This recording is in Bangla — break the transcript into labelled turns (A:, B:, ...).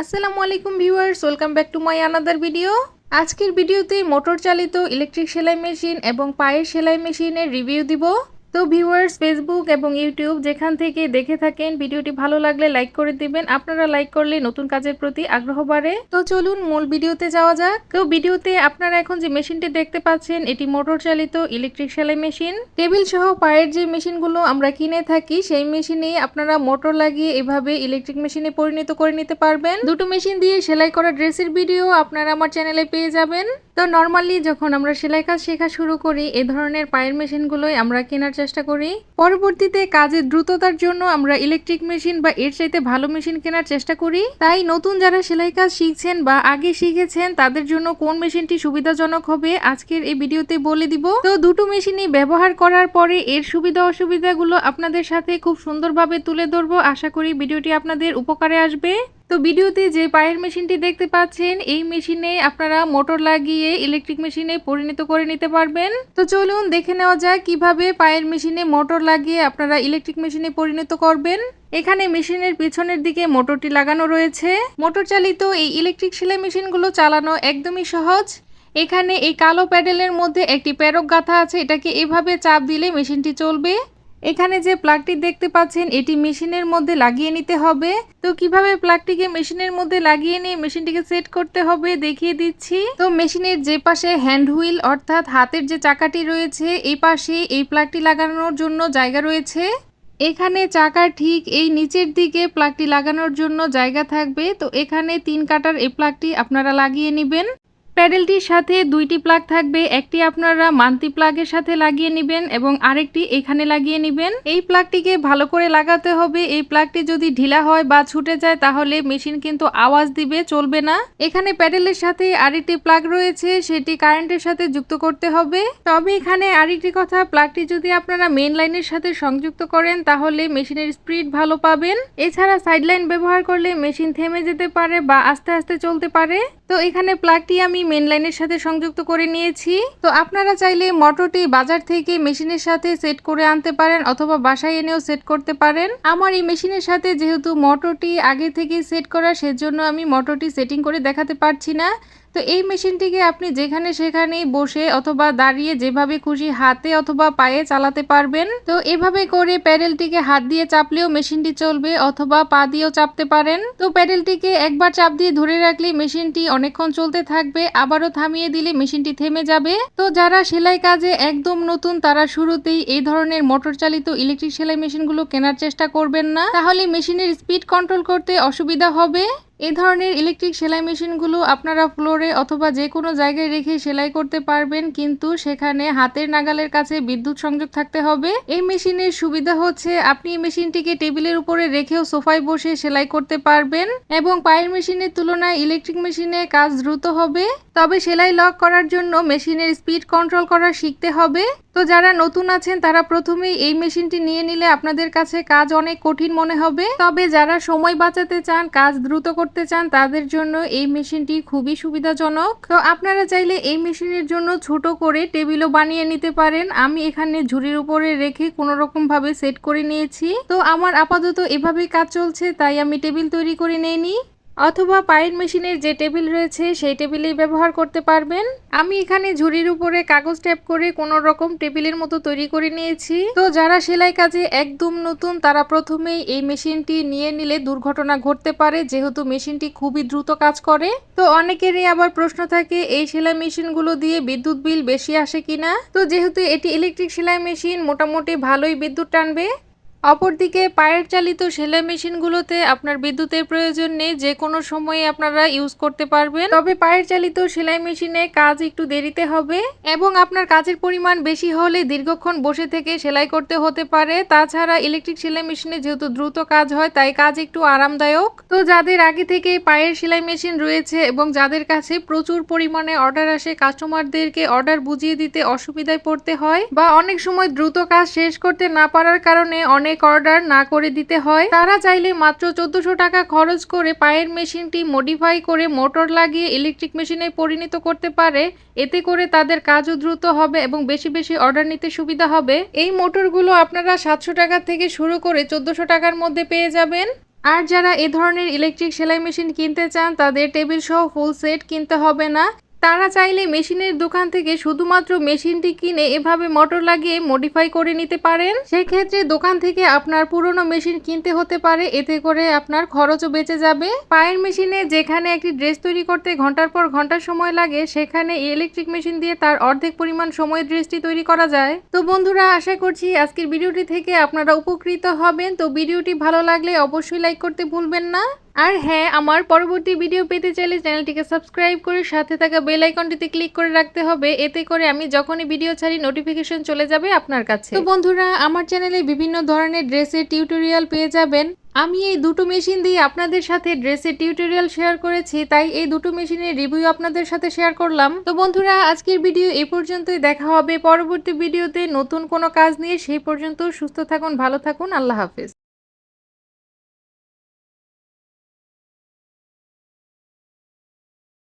A: আসসালামু আলাইকুম viewers, welcome back to my another video. আজকের ভিডিওতে মোটর চালিত ইলেকট্রিক সেলাই মেশিন এবং পায়ের সেলাই মেশিনের রিভিউ দিব। তো ভিউয়ার্স ফেসবুক এবং ইউটিউব যেখান থেকে দেখে থাকেন, ভিডিওটি ভালো লাগলে লাইক করে দিবেন। আপনারা লাইক করলে নতুন কাজের প্রতি আগ্রহ বাড়ে। তো চলুন মূল ভিডিওতে যাওয়া যাক। তো ভিডিওতে আপনারা এখন যে মেশিনটি দেখতে পাচ্ছেন, এটি মোটর চালিত ইলেকট্রিক সেলাই মেশিন। টেবিল সহ পায়ের যে মেশিনগুলো আমরা কিনে থাকি, সেই মেশিনে আপনারা মোটর লাগিয়ে এভাবে ইলেকট্রিক মেশিনে পরিণত করে নিতে পারবেন। দুটো মেশিন দিয়ে সেলাই করা ড্রেসের ভিডিও আপনারা আমার চ্যানেলে পেয়ে যাবেন। তো নর্মালি যখন আমরা সেলাই কাজ শেখা শুরু করি, এ ধরনের পায়ের মেশিনগুলোই আমরা কেনার চেষ্টা করি। পরবর্তীতে কাজের দ্রুততার জন্য আমরা ইলেকট্রিক মেশিন বা এর চাইতে ভালো মেশিন কেনার চেষ্টা করি। তাই নতুন যারা সেলাই কাজ শিখছেন বা আগে শিখেছেন, তাদের জন্য কোন মেশিনটি সুবিধাজনক হবে, আজকের এই ভিডিওতে বলে দিব। তো দুটো মেশিনই ব্যবহার করার পরে এর সুবিধা অসুবিধাগুলো আপনাদের সাথে খুব সুন্দরভাবে তুলে ধরবো। আশা করি ভিডিওটি আপনাদের উপকারে আসবে। তো ভিডিওতে যে পায়ের মেশিনটি দেখতে পাচ্ছেন, এই মেশিনে আপনারা মোটর লাগিয়ে ইলেকট্রিক মেশিনে পরিণত করে নিতে পারবেন। তো চলুন দেখে নেওয়া যাক কীভাবে পায়ের মেশিনে মোটর লাগিয়ে আপনারা ইলেকট্রিক মেশিনে পরিণত করবেন। এখানে মেশিনের পিছনের দিকে মোটরটি লাগানো রয়েছে। মোটর চালিত এই ইলেকট্রিক সেলাই মেশিনগুলো চালানো একদমই সহজ। এখানে এই কালো প্যাডেলের মধ্যে একটি প্যারক গাথা আছে, এটাকে এভাবে চাপ দিলে মেশিনটি চলবে। এখানে যে প্লাগটি দেখতে পাচ্ছেন, এটি মেশিনের মধ্যে লাগিয়ে নিতে হবে। তো কীভাবে প্লাগটিকে মেশিনের মধ্যে লাগিয়ে নিয়ে মেশিনটিকে সেট করতে হবে দেখিয়ে দিচ্ছি। তো মেশিনের যে পাশে হ্যান্ড হুইল অর্থাৎ হাতের যে চাকাটি রয়েছে, এই পাশে এই প্লাগটি লাগানোর জন্য জায়গা রয়েছে। এখানে চাকার ঠিক এই নিচের দিকে প্লাগটি লাগানোর জন্য জায়গা থাকবে। তো এখানে তিন কাটার এই প্লাগটি আপনারা লাগিয়ে নেবেন। প্যাডেলটির সাথে দুইটি প্লাগ থাকবে। একটি আপনারা মান্তি প্লাগের সাথে লাগিয়ে নেবেন এবং আরেকটি এখানে লাগিয়ে নেবেন। এই প্লাগটিকে ভালো করে লাগাতে হবে। এই প্লাগটি যদি ঢিলা হয় বা ছুটে যায় তাহলে মেশিন কিন্তু আওয়াজ দিবে, চলবে না। এখানে প্যাডেলের সাথে আরেকটি প্লাগ রয়েছে, সেটি কারেন্টের সাথে যুক্ত করতে হবে। তবে এখানে আরেকটি কথা, প্লাগটি যদি আপনারা মেন লাইনের সাথে সংযুক্ত করেন তাহলে মেশিনের স্পিড ভালো পাবেন। এছাড়া সাইড লাইন ব্যবহার করলে মেশিন থেমে যেতে পারে বা আস্তে আস্তে চলতে পারে। তো এখানে প্লাগটি আমি মেন লাইনের সাথে সংযুক্ত করে নিয়েছি। তো আপনারা চাইলে মোটরটি বাজার থেকে মেশিনের সাথে সেট করে আনতে পারেন অথবা বাসায় এনেও সেট করতে পারেন। আমার এই মেশিনের সাথে যেহেতু মোটরটি আগে থেকে সেট করা, সেজন্য আমি মোটরটি সেটিং করে দেখাতে পারছি না। তো এই মেশিনটিকে আপনি যেখানে সেখানেই বসে অথবা দাঁড়িয়ে যেভাবে খুশি হাতে অথবা পায়ে চালাতে পারবেন। তো এভাবে করে প্যাডেলটিকে হাত দিয়ে চাপলেও মেশিনটি চলবে অথবা পা দিয়েও চাপতে পারেন। তো প্যাডেলটিকে একবার চাপ দিয়ে ধরে রাখলে মেশিনটি অনেকক্ষণ চলতে থাকবে, আবারও থামিয়ে দিলে মেশিনটি থেমে যাবে। তো যারা সেলাই কাজে একদম নতুন তারা শুরুতেই এই ধরনের মোটর চালিত ইলেকট্রিক সেলাই মেশিনগুলো কেনার চেষ্টা করবেন না। তাহলে মেশিনের স্পিড কন্ট্রোল করতে অসুবিধা হবে। এই ধরনের ইলেকট্রিক সেলাই মেশিনগুলো আপনারা ফ্লোরে অথবা যে কোনো জায়গায় রেখে সেলাই করতে পারবেন, কিন্তু সেখানে হাতের নাগালের কাছে বিদ্যুৎ সংযোগ থাকতে হবে। এই মেশিনের সুবিধা হচ্ছে আপনি এই মেশিনটিকে টেবিলের উপরে রেখেও সোফায় বসে সেলাই করতে পারবেন এবং পায়ের মেশিনের তুলনায় ইলেকট্রিক মেশিনে কাজ দ্রুত হবে। তবে সেলাই লক করার জন্য মেশিনের স্পিড কন্ট্রোল করা শিখতে হবে। তো যারা নতুন আছেন, তারা প্রথমেই এই মেশিনটি নিয়ে নিলে আপনাদের কাছে কাজ অনেক কঠিন মনে হবে। তবে যারা সময় বাঁচাতে চান, কাজ দ্রুত করতে চান, তাদের জন্য এই মেশিনটি খুবই সুবিধাজনক। তো আপনারা চাইলে এই মেশিনের জন্য ছোট করে টেবিলও বানিয়ে নিতে পারেন। আমি এখানে ঝুড়ির উপরে রেখে কোনো রকম ভাবে সেট করে নিয়েছি। তো আমার আপাতত এভাবেই কাজ চলছে, তাই আমি টেবিল তৈরি করে নিইনি। অথবা পায়ের মেশিনের যে টেবিল রয়েছে, সেই টেবিলেই ব্যবহার করতে পারবেন। আমি এখানে ঝুড়ির উপরে কাগজ ট্যাপ করে কোনো রকম টেবিলের মতো তৈরি করে নিয়েছি। তো যারা সেলাই কাজে একদম নতুন, তারা প্রথমেই এই মেশিনটি নিয়ে নিলে দুর্ঘটনা ঘটতে পারে, যেহেতু মেশিনটি খুবই দ্রুত কাজ করে। তো অনেকেরই আবার প্রশ্ন থাকে, এই সেলাই মেশিনগুলো দিয়ে বিদ্যুৎ বিল বেশি আসে কিনা? তো যেহেতু এটি ইলেকট্রিক সেলাই মেশিন, মোটামুটি ভালোই বিদ্যুৎ টানবে। অপরদিকে পায়ের চালিত সেলাই মেশিনগুলোতে আপনার বিদ্যুতের প্রয়োজন নেই, যে কোনো সময়ে আপনারা ইউজ করতে পারবেন। তবে পায়ের চালিত সেলাই মেশিনে কাজ একটু দেরিতে হবে এবং আপনার কাজের পরিমাণ বেশি হলে দীর্ঘক্ষণ বসে থেকে সেলাই করতে হতে পারে। তাছাড়া ইলেকট্রিক সেলাই মেশিনে যেহেতু দ্রুত কাজ হয়, তাই কাজ একটু আরামদায়ক। তো যাদের আগে থেকে পায়ের সেলাই মেশিন রয়েছে এবং যাদের কাছে প্রচুর পরিমাণে অর্ডার আসে কাস্টমারদেরকে অর্ডার বুঝিয়ে দিতে অসুবিধায় পড়তে হয় বা অনেক সময় দ্রুত কাজ শেষ করতে না পারার কারণে অনেক অনেক অর্ডার না করে দিতে হয়। তারা চাইলে মাত্র চোদ্দশো টাকা খরচ করে পায়ের মেশিনটি মডিফাই করে মোটর লাগিয়ে ইলেকট্রিক মেশিনে পরিণত করতে পারে। এতে করে তাদের কাজও দ্রুত হবে এবং বেশি বেশি অর্ডার নিতে সুবিধা হবে। এই মোটরগুলো আপনারা সাতশো টাকা থেকে শুরু করে চোদ্দশো টাকার মধ্যে পেয়ে যাবেন। আর যারা এ ধরনের ইলেকট্রিক সেলাই মেশিন কিনতে চান, তাদের টেবিল সহ ফুল সেট কিনতে হবে না। তারা চাইলে মেশিনের দোকান থেকে শুধুমাত্র মেশিনটি কিনে এভাবে মোটর লাগিয়ে মডিফাই করে নিতে পারেন। সেক্ষেত্রে দোকান থেকে আপনার পুরনো মেশিন কিনতে হতে পারে, এতে করে আপনার খরচও বেঁচে যাবে। পায়ের মেশিনে যেখানে একটি ড্রেস তৈরি করতে ঘণ্টার পর ঘণ্টা সময় লাগে, সেখানে ইলেকট্রিক মেশিন দিয়ে তার অর্ধেক পরিমাণ সময় ড্রেসটি তৈরি করা যায়। তো বন্ধুরা, আশা করছি আজকের ভিডিওটি থেকে আপনারা উপকৃত হবেন। তো ভিডিওটি ভালো লাগলে অবশ্যই লাইক করতে ভুলবেন না। আর হ্যাঁ আমার পরবর্তী ভিডিও পেতে চাইলে চ্যানেলটিকে সাবস্ক্রাইব করে সাথে থাকা বেল আইকনটিতে ক্লিক করে রাখতে হবে। এতে করে আমি যখনই ভিডিও ছাড়ি নোটিফিকেশন চলে যাবে আপনার কাছে। তো বন্ধুরা, আমার চ্যানেলে বিভিন্ন ধরনের ড্রেসের টিউটোরিয়াল পেয়ে যাবেন। আমি এই দুটো মেশিন দিয়ে আপনাদের সাথে ড্রেসের টিউটোরিয়াল শেয়ার করেছি, তাই এই দুটো মেশিনের রিভিউ আপনাদের সাথে শেয়ার করলাম। তো বন্ধুরা, আজকের ভিডিও এই পর্যন্তই দেখা হবে। পরবর্তী ভিডিওতে নতুন কোনো কাজ নিয়ে, সেই পর্যন্ত সুস্থ থাকুন, ভালো থাকুন, আল্লাহ হাফেজ।